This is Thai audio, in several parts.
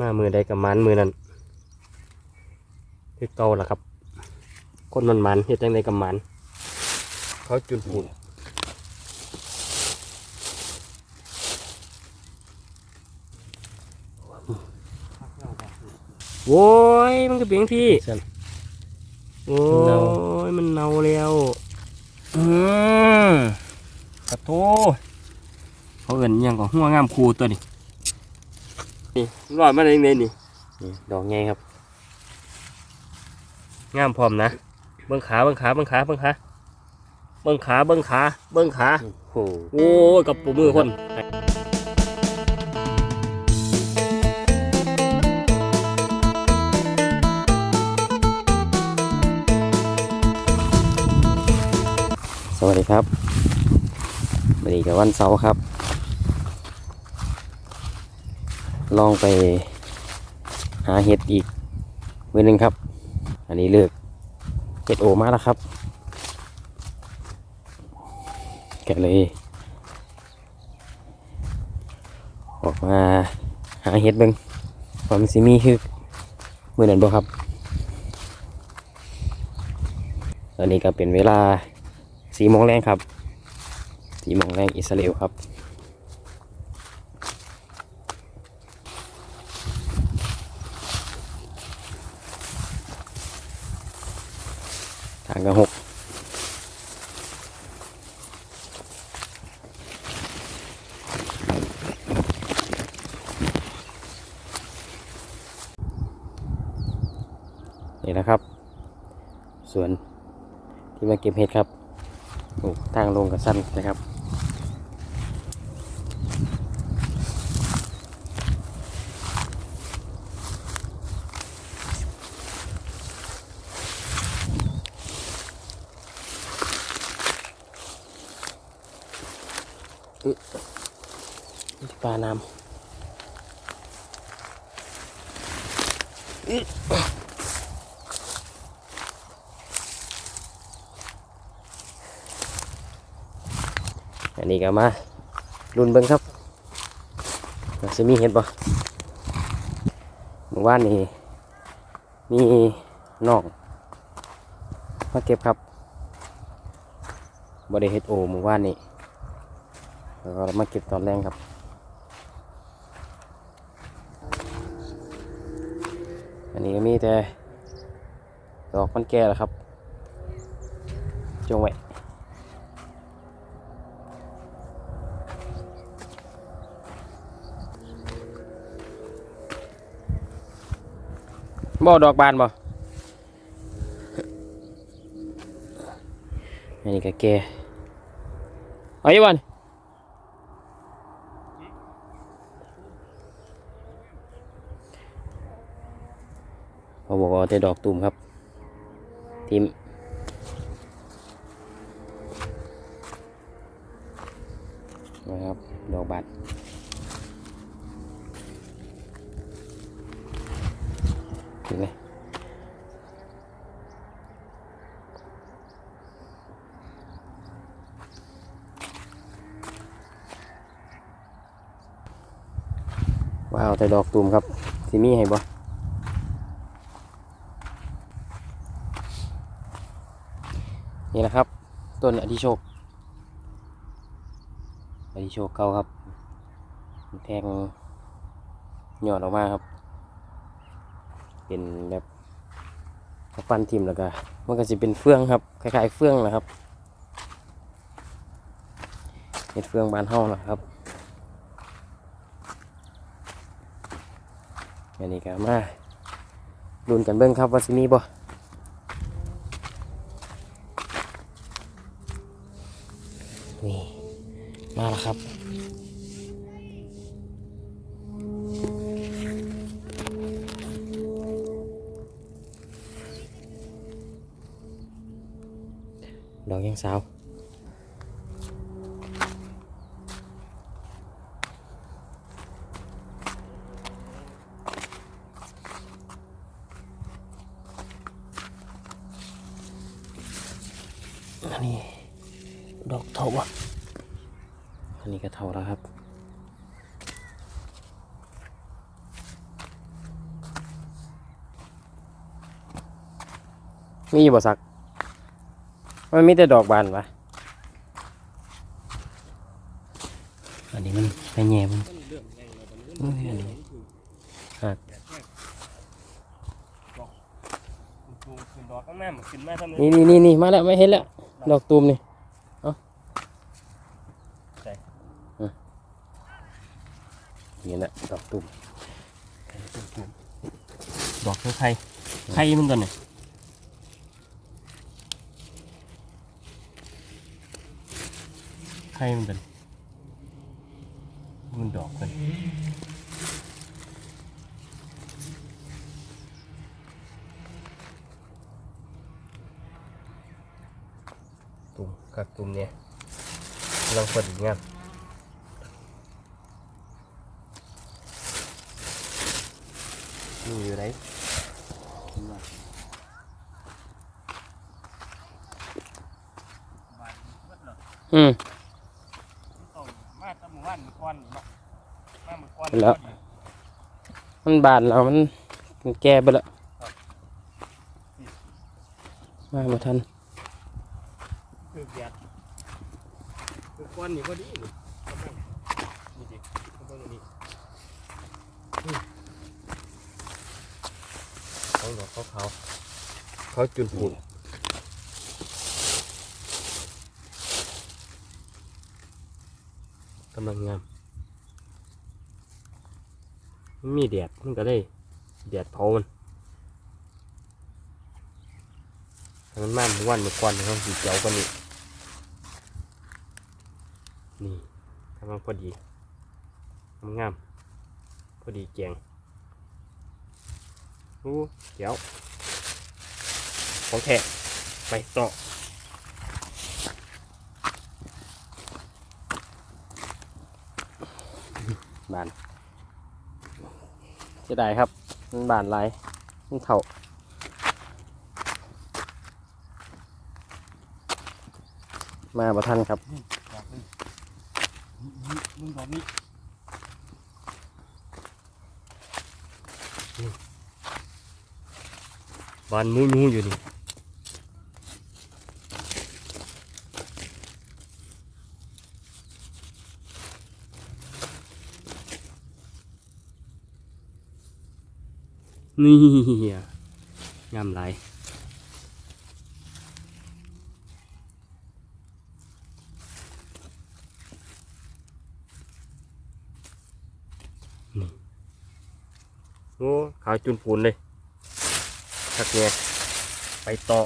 มามือใดกับมันมือนั้นคือเก่าล่ะครับ คนมันมันเฮ็ดจังไดกับมันเขาจุนปูนโว้ยมันก็เปลียงที่สั่นโอ้เน่ายมันเน่าแล้วอืมกระโถเขาเอินอิหยังของหัวงามคูตัวนี้ นี่รอดมาได้ยังไงนี่นี่ดอกไงครับ งามพร้อมนะเบิ้งขาเบิ้งขาเบิ้งขาเบิ้งขาเบิ้งขาเบิ้งขาเบิ้งขาโอ้โหโอ้ยกับปูมือคนสวัสดีครับวันนี้กับวันเสาร์ครับ ลองไปหาเห็ดอีกมือหนึ่งครับ อันนี้เลือกเห็ดโอมาแล้วครับ แกะเลย ออกมาหาเห็ดเบิ้งความนสิมีคือมือนั้นบ่ครับ ตอนนี้ก็เป็นเวลาสี่โมงแรงครับสี่โมงแรงอิสราเอลครับ ทางกระหกนี่นะครับ สวนที่มาเก็บเห็ดครับทางลงกับสั้นนะครับ อันนี้ก็มาลุนเบิ้งครับจะมีเห็ดบ่เมื่อวานนี้มีนองมาเก็บครับบ่ได้เห็ดโอเมื่อวานนี้แล้วก็มาเก็บตอนแรงครับอันนี้ก็มีแต่ดอกมันแก่แล้วครับจงไว้ บ่ดอกบานบ่อันนี้ก็แก่เอาอีวันเขาบอกว่าแต่ดอกตุ่มครับ ทิมนะครับ ดอกบาน เห็นไหมว้าวแต่ดอกตุ่มครับที่มีให้บ่นี่นะครับต้นอธิโชคอธิโชคเก่าครับ แทงยอดออกมาครับ เป็นแบบเขาปั้นทิมแล้วก็มันก็จะเป็นเฟืองครับคล้ายๆเฟืองนะครับเป็นเฟืองบานเฮานะครับอันนี้ก็มาลุ้นกันเบิ้งครับว่าสิมีบ่นี่มาแล้วครับ สาวอันนี้ดอกเท่าอะอันนี้ก็เท่าแล้วครับ มีบ่สัก มันมีแต่ดอกบานปะอันนี้มันไปแง่มันเอ้ยอันนี้ครับขึ้นดอกข้างหน้ามันขึ้นมาทำไมนี่นี่นี่นี่มาแล้วไม่เห็นแล้ว ดอกตูมนี่เอาอะนี่แหละดอกตูมดอกคือไข่ไข่มันตัวไหน ไข่มันตัวมันดอกกันตุ่มกักตุ่มเนี่ยกำลังพอดีงามนี่อยู่ไหน อืม มาตะหมู่ บ้านมือก้อนเนาะมามือก้อนแล้ว มันบานแล้วมันมันแก่ไปแล้วมามาทันคือเบียดคือก้อนนี่พอดีนี่กำลังนี่สิกำลังนี่อืมเขาดอกเขาเขาเขาจุนปุ่น กำลังงามมันมีแดดมันก็ได้แดดเผามันถ้ามันมาหวันมือก้อนเขาสีเขียวกว่านี้นี่กำลังพอดีงามพอดีแกงโอ้เดี๋ยวของแท้ไปต่อ บานจะได้ครับ มันบานหลายมันเถ่ามาบ่ทันครับมึงดอกนี้บานมูยูอยู่นี่ นี่อะงามหลายโอ้ขาวจุนปูนเลยทักเนี่ยไปต่อ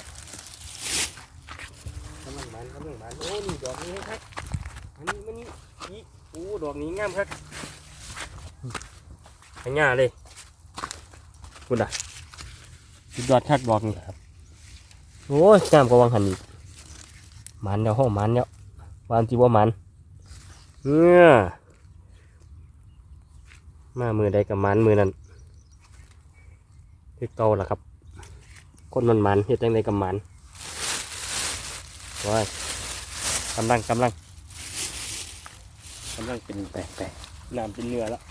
กำลังมันกำลังมันโอ้นี่ดอกนี้ครับอันนี้มันนี่อีโอ้ดอกนี้งามครับให้ง่าเลย คุณอะสุดยอดทักดอกนี่ครับ โอ้ยงามกว่าวังหันอีกมันเดี๋ยวห้องมันเดี๋ยววานจีว่ามันเนี่ยมามือใดกับมันมือนั้นคือเก่าล่ะครับ คนมันมันเฮ็ดจังไดกับมันว้ายกำลังกำลังกำลังเป็นแปลกแปลกน้ำเป็นเนื้อแล้ว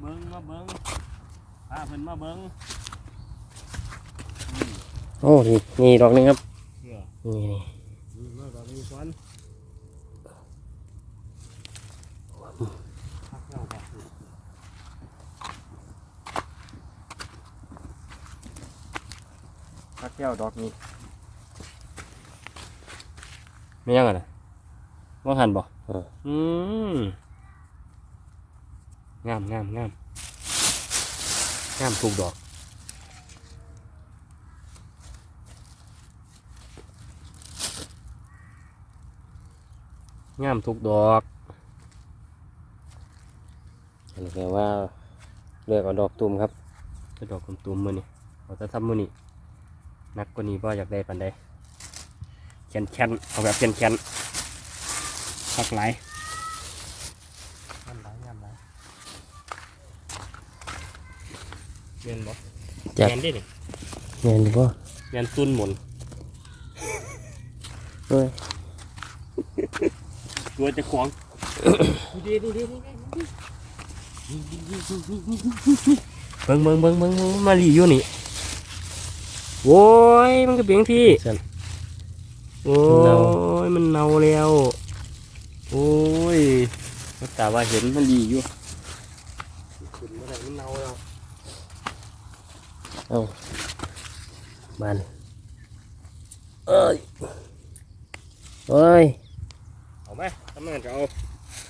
เบิ้งมาเบิ้งพาเพิ่นมาเบิ้ง โอ้นี่นี่ดอกหนึงครับเชื่อนี่นี่นี่มาดอกนี้ก่อนพักเงาครับพักแก้วดอกนี้ไม่ยังอะนะว่าหันบ่เอออืมงามงามงามงามถูกดอก งามทุกดอกอันนี้แปลว่าเลือกเอาดอกตุ่มครับจะดอกตุ่มๆมือนี่เราจะทำมือนี่นักกว่านี้บ่อยากได้ปันใดแคนแคนๆเอาแบบแคนแคนๆพักไหลายงามหลายงามหลายเมียนบ่จับเมียนดินี่เงินดีกว่าเมียนตุ้นหมุนเอ้ย ตัวจะขวางดีดีดีเบิ่งเบิ่งเบิ่งเบิ่งเบิ่งมาลีอยู่นี่โว้ยมันก็เบียงที่สั่นโอ้เน่ายมันเน่าแล้ว โอ้ยแต่ว่าเห็นมันดีอยู่ขึ้นมาได้มันเน่าแล้วเอาบานเอ้ยเอ้ยเอาไหม ทำไมจะเอา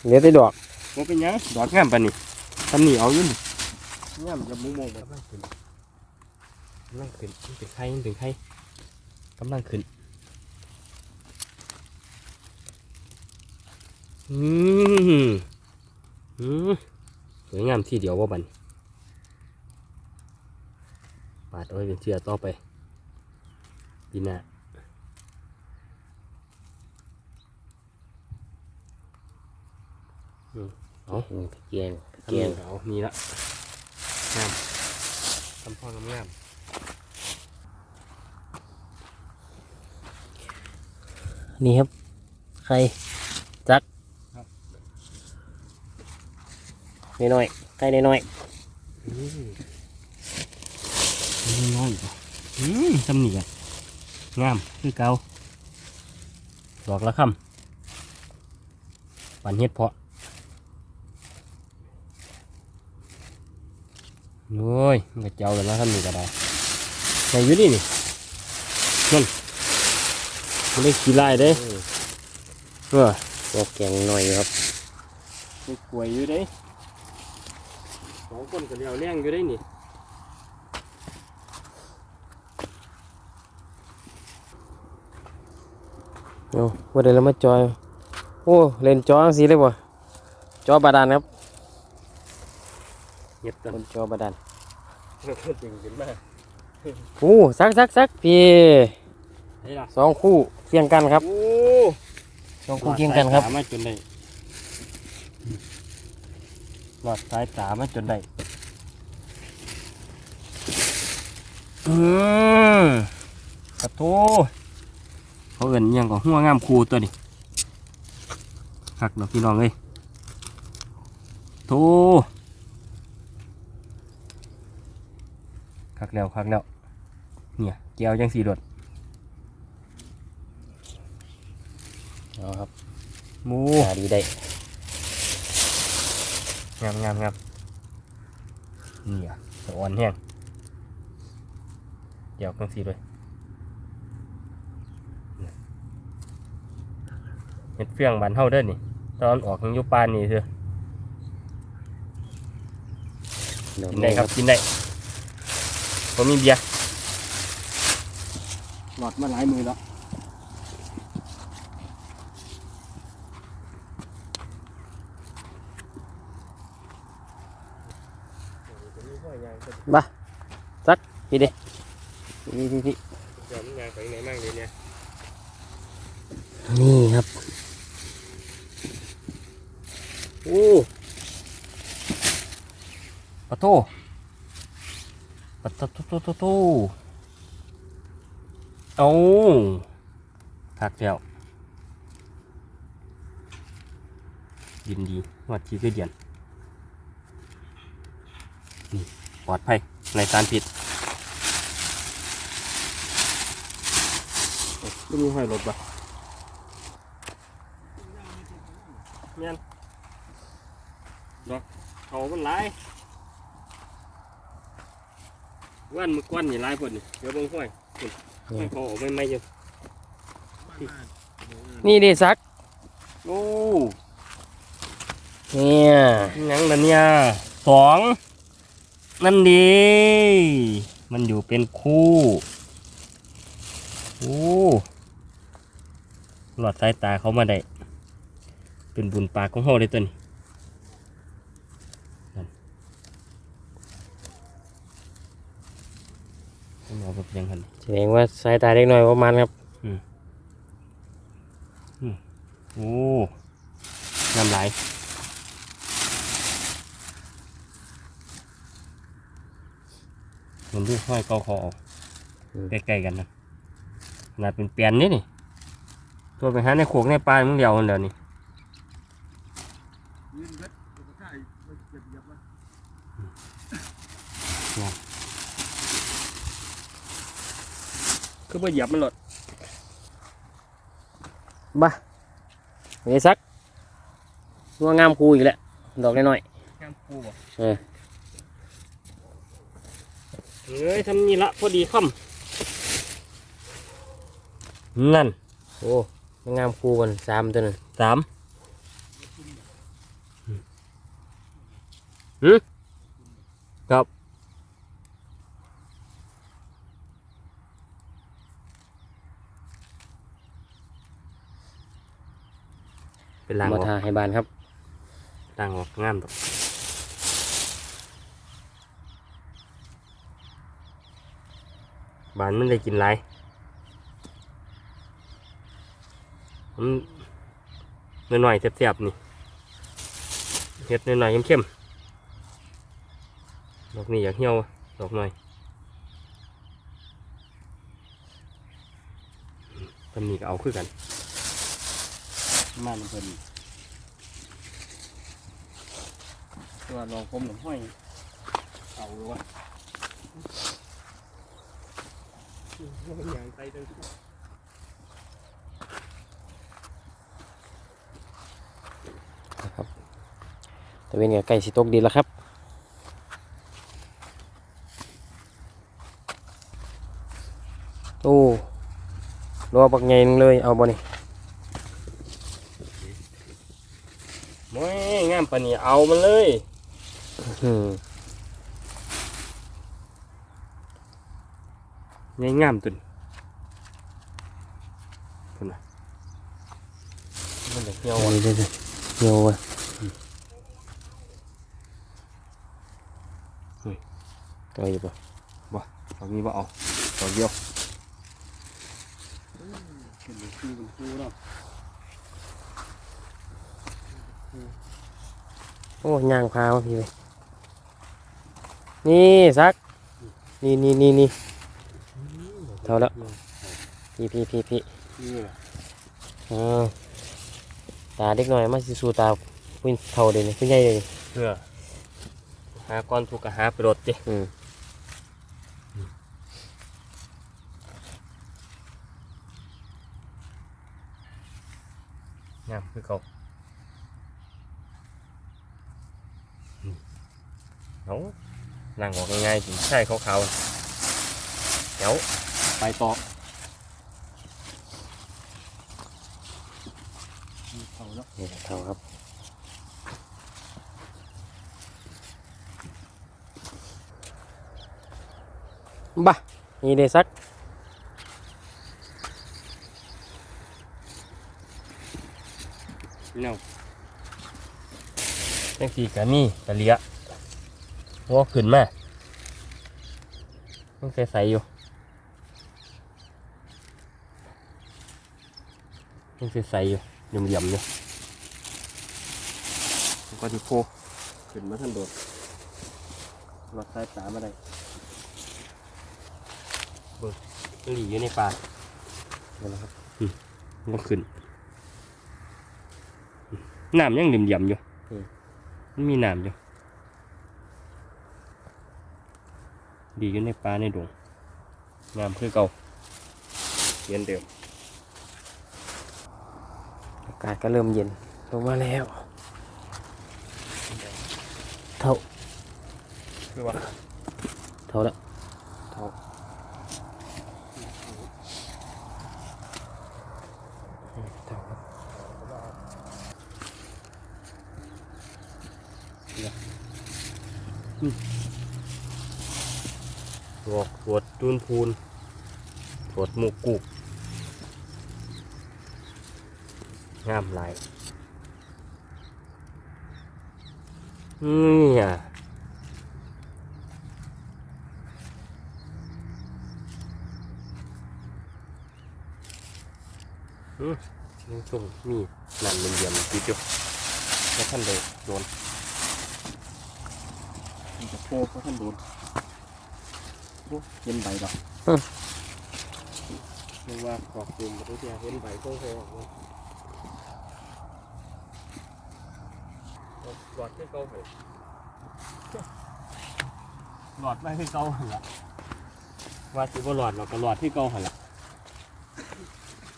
เหลือแต่ดอกมันเป็นหยังดอกงามปะนี่ทำนี่เอาอยู่นี่งามจะมุงมองกำลังขึ้นกำลังขึ้นมันเป็นไข่มันเป็นไข่กำลังขึ้นอืมอืมสวยงามที่เดียวว่าบัดนปาดเอาไว้เป็นเชือต่อไปปีหน้า เอาเกียงทำเกียงนี่เอานี่ละงามทำพ่องามงามนี่ครับ ใครจักน้อยๆใครน้อยอืมน้อยๆป่ะอืมทำนี่กันงามคือเก่าดอกละคำปันเฮ็ดเพาะ โอ้ยมันก็เจ้ากันแล้วทำนี่ก็ได้ในอยุนี่นี่นั่นมันได้ขี้ลายเด้เออๆตัวแกงหน่อยอยู่ครับมีกล้วยอยู่เด้สองคนก็เลี้ยวเลี้ยงอยู่ได้นี่เอาว่าเดี๋ยวเรามาจอย โอ้ เล่นจอสีเลยบ่จอบาดาลครับ เงียบกันบนจอบาดาลจริงขึ้นมาโอ้ซักซักซักพี่เฮ้ยล่ะสองคู่เคียงกันครับโอ้สองคู่เคียงกันครับหลอดสายตามาจนได้หลอดสายตามาจนได้อืมกระโถเขาเอินอิหยังก็หัวงามคูตัวนี้หักดอกพี่น้องเลยโถ คักแล้วคักแล้ว เนี่ยแก้วจังสีโดดเอาครับหมูตาดีได้งามงามงามนี่อะสะอ่อนแห้งเดี๋ยวกันสีด้วยเห็ดเฟียงบานเฮาเด้อนี่ ตอนออกของอยุปานนี่เถอะเยวกินได้ครับกินได้ ผมมีเบียร์หลอดมาหลายมือแล้วบ้าซักพี่ดิพี่พี่พี่เดี๋ยวมันยางไปไหนมั่งเลยเนี่ยนี่ครับ โอ้ปะโต ปะโตโตโตโตโตเอาทักแล้วยินดีวัดชีคือเดียนนี่ปลอดภัยในสารผิดก็มีห้อยรถปะเมียนดอกเขามันหลาย วันมือกวนนี่หลายพอดนี่เดี๋ยวเบิ่งห้อยห้อยเขาออกไม่ไม่ๆอยู่นี่ดิซักโอ้เนี่ยหยังล่ะเนี่ยสองนั่นดีมันอยู่เป็นคู่โอ้หลอดสายตาเขามาได้เป็นบุญปากของเขาเลยตัวนี้นั่ เอาแบบยังหันแสดงว่าสายตาเล็กน้อยประมาณครับโอ้น้ำไหลายมันดูห้อยเกาคอออกอืมใกล้ๆกันนะขนาดเป็นเปลี่ยนนี่นี่ ตัวไปหาในโขกในปลามึงเดียวคนเดียวนี่ คือบ่เหยียบมันหลดบ้าไงซักงัวงามคูอีกแล้วดอกน้อยงามปูบ่ๆเออเอ้ยทำนี่ละพอดีค่ำนั่นโอ้งามคูกันสามตัวนึงสามหืมครับ เป็นลางอมาอกทาให้บานครับ ลางออกงามตกบานมันได้กินไรมันหน่อยๆเสียบๆนี่เห็ดหน่อยๆเข้มๆดอกนี้อยากเหี่ยวดอกหน่อยตำหนิก็เอาคือกัน มันเพิ่นตัวลองคมหนึ่งห้อย เอาหรือวะอย่างใจเดินนะครับตะเวนกับไก่สิตกดินแล้วครับโอ้รัวบักใหญ่นึงเลย เอาบ่นี่ โอ้ยงามปานนี้เอามันเลยอืมงามงามตุนตุนนะมันจะเหี่ยวเอาอะไว้เด้อเหี่ยวว่ะตัวอยู่ปะตอนนี้ว่าเอาตอนเดียวขึ้นไปคู่เป็นคู่เนาะโอ้ย่างพาวะพี่เว้ยนี่ซัก นี่นี่นี่นี่เท่าแล้วพี่พี่พี่พี่นี่แหละอ่าตาเด็กหน่อยมาสิสู่ตาพุ่นเท่าเดยวนี่พุ่นใหญ่เลยนี่เพื่อหาก้อนถูกกะหาไปรถจิอืมงามคือเขาอืม เอานั่งออกง่ายๆถึงใช่ขาวๆเดี๋ยวไปต่อเขาเนาะนี่เท่าครับบ้านี่เด้ซักเนาจังสีกะนี่กะเลีย หัวขึ้นมาต้องใส่ๆอยู่ต้องใส่ๆอยู่เหลี่ยมๆอยู่แล้วก็ที่โพขึ้นมาทันโดดรถสายตามาได้เบิกหลีอยู่ในป่านี่นะครับก็ขึ้นน้ำยังเหลี่ยมๆอยู่อืมมันมีน้ำอยู่ ดีอยู่ในป่าในดงงามคือเก่าเย็นเดิมอากาศก็เริ่มเย็นลงมาแล้วเท่าคือว่าเท่าแล้วเท่าเท่าครับหอกตรวจจูนพูนตรวจหมูกุกงามหลายนี่อะอืมยังส่งมีนั่นเป็นเหลี่ยมๆติดอยู่แล้วท่านเลยโดนมันจะโค้งก็ท่านโดน เห็นใบดอกเรียกว่าขอบกลุ่มมาตั้งแต่เห็นใบโค้งๆออกมาหลอดที่เก่าเหรอหลอดไม่ให้เก่าหันละว่าสิว่าหลอดเราก็หลอดที่เก่าหันละ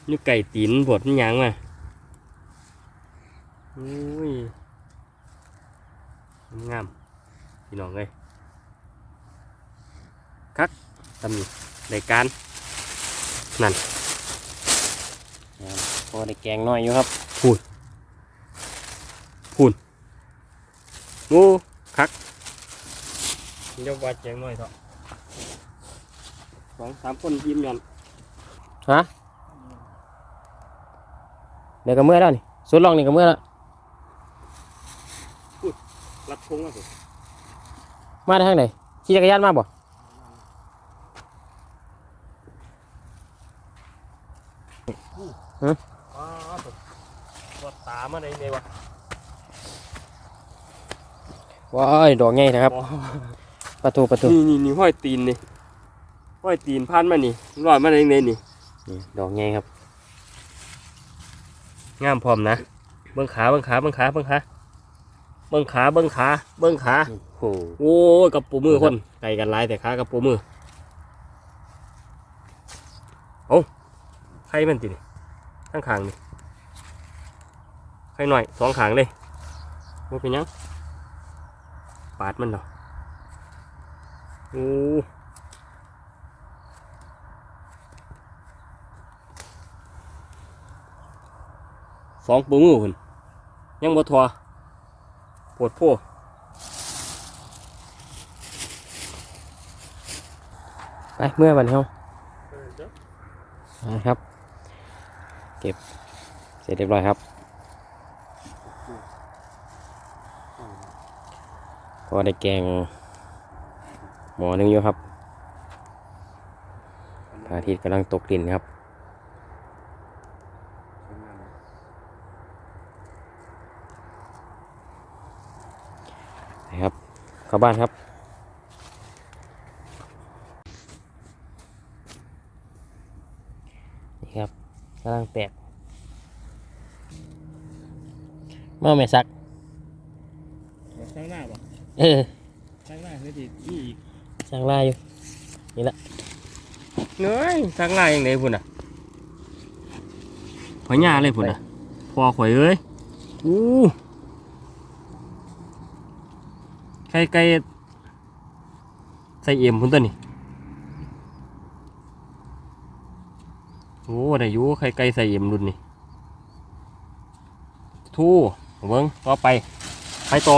นี่ไก่ตีนบดมันหยังมาอุ้ยงามพี่น้องเลย คักตำหนิรายการนั่นพอได้แกงน้อยอยู่ครับงูคักเดี๋ยววัดแจงหน่อยเถอะสองสามคนยิ้มยันฮะเดี๋ยวก็เมื่อแล้วนี่สุดลองนี่ก็เมื่อแล้วรัดทงอะสิมาได้ทางไหนขี่จักรยานมาบ่ อ้าววัดตามาได้ไงวะว้ายดอกใหญ่นะครับประตูประตูนี่นี่นี่ห้อยตีนนี่ห้อยตีนพันมานี่รอดมาได้ไงนี่นี่ดอกใหญ่ครับงามพร้อมนะเบิ้งขาเบิ้งขาเบิ้งขาเบิ้งขาเบิ้งขาเบิ้งขาเบิ้งขาโอ้โหโอ้ยกับปูมือคนไก่กันหลายแต่ขากับปูมือโอ้ไข่มันตินี่ ข้างขางนี่ไข่หน่อยสองขางเลยมันเป็นหยังปาดมันเหรอโอ้สองปูมือคนยังบ่ทอปวดโพไปเมื่อวันนี้เฮานะครับ เก็บเสร็จเรียบร้อยครับพอได้แกงหมอนึงอยู่ครับพระอาทิตย์กำลังตกดินครับนะครับเข้าบ้านครับ นี่ครับ กำลังแตกมาไม่ซักข้างหน้าบ่เออข้างหน้าคือที่นี่อีกสั่งลายอยู่เน้ยข้างหน้ายังไงพุ่นอะข่อยหญ้าเลยพุ่นอะพอข่อยเอ้ยอู้ไก่ไก่ใส่เอ็มพุ่นตัวนี่โอ้ ได้อยู่ไข่ไก่ใส่เอ็มรุ่นนี่ทู่เบิ้งต่อไปไปต่อ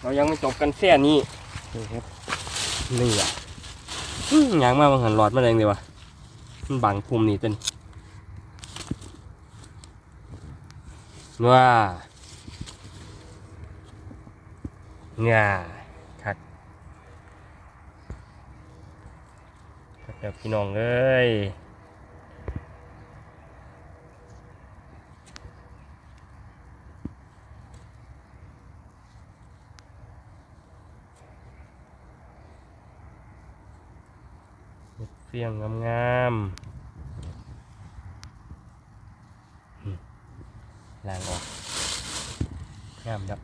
เรายังไม่จบกันแค่นี้นี่ครับนี่อะอื้อหยางมาบางหันหลอดมาแรงเลยวะมันบังภูมินี่ต้นว้าง่าคักคักเดี๋ยวพี่น้องเอ้ย เฟียงงามๆล้างออกงามครับ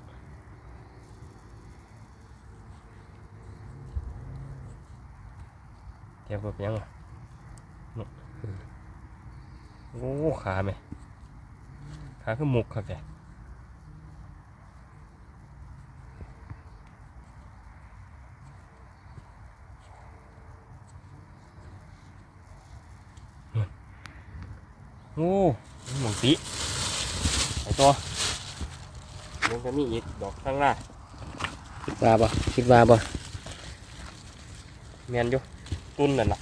เก็บแบบยังอะโอ้ขาไหมขาคือหมุกครับแกโอ้หมุน ปีไอตัวมันจะมีอีกดอกข้างหน้าคิดว่าบ่คิดว่าบ่เมียนอยู่ตุ้นนั่นล่ะ